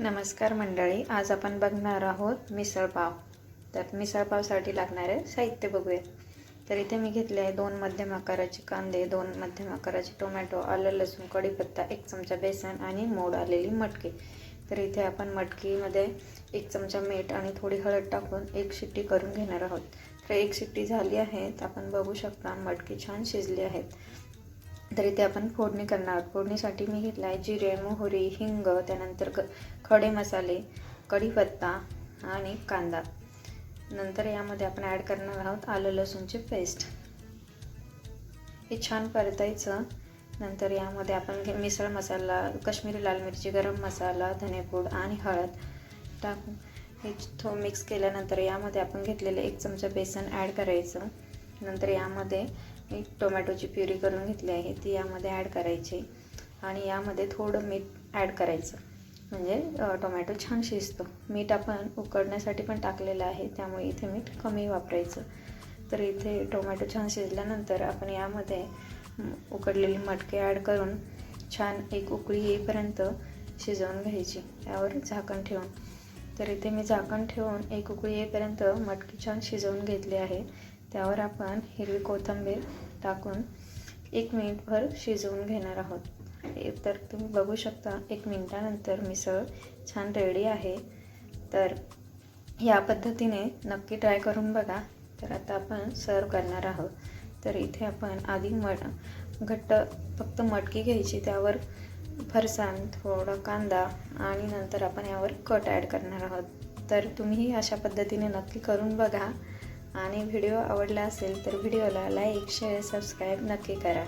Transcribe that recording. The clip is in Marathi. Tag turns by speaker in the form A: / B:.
A: नमस्कार मंडळी आज आपण बघणार आहोत मिसळपाव. तर मिसळपावसाठी लागणारे साहित्य बघूया तर इथे मी घेतले आहे दोन मध्यम आकाराचे कांदे दोन मध्यम आकाराचे टोमॅटो आलं लसूण कढीपत्ता एक चमचा बेसन आणि मोड आलेली मटकी. तर इथे आपण मटकीमध्ये एक चमचा मीठ आणि थोडी हळद टाकून एक शिट्टी करून घेणार आहोत. तर एक शिट्टी झाली आहे तर आपण बघू शकता मटकी छान शिजली आहेत तर इथे आपण फोडणी करणार आहोत. फोडणीसाठी मी घेतला आहे जिरे मोहरी हिंग त्यानंतर क खडे मसाले कढीपत्ता आणि कांदा. नंतर यामध्ये आपण ॲड करणार आहोत आलं लसूणची पेस्ट हे छान परतायचं. नंतर यामध्ये आपण घे मिसळ मसाला काश्मीरी लाल मिरची गरम मसाला धनेपूड आणि हळद टाकून हे थो मिक्स केल्यानंतर यामध्ये आपण घेतलेले एक चमचा बेसन ॲड करायचं. नंतर यामध्ये एक टोमॅटोची प्युरी करून घेतली आहे ती यामध्ये ॲड करायची. आणि यामध्ये थोडं मीठ ॲड करायचं. म्हणजे टोमॅटो छान शिजतो. मीठ आपण उकडण्यासाठी पण टाकलेलं आहे त्यामुळे इथे मीठ कमी वापरायचं. तर इथे टोमॅटो छान शिजल्यानंतर आपण यामध्ये उकडलेली मटके ॲड करून छान एक उकळी येईपर्यंत शिजवून घ्यायची. त्यावर झाकण ठेवून. तर इथे मी झाकण ठेवून एक उकळी येईपर्यंत मटकी छान शिजवून घेतली आहे. त्यावर आपण हिरवी कोथिंबीर टाकून एक मिनिटभर शिजवून घेणार आहोत. तर तुम्ही बघू शकता एक मिनटानंतर मिसळ छान रेडी आहे. तर या पद्धतीने नक्की ट्राय करून बघा. तर आता आपण सर्व करणार आहोत. तर इथे आपण आधी मट घट्ट फक्त मटकी घ्यायची त्यावर फरसाण थोडा कांदा आणि नंतर आपण यावर कट ॲड करणार आहोत. तर तुम्ही अशा पद्धतीने नक्की करून बघा. आणि व्हिडिओ आवडला असेल तर व्हिडिओला लाईक शेअर सबस्क्राईब नक्की करा.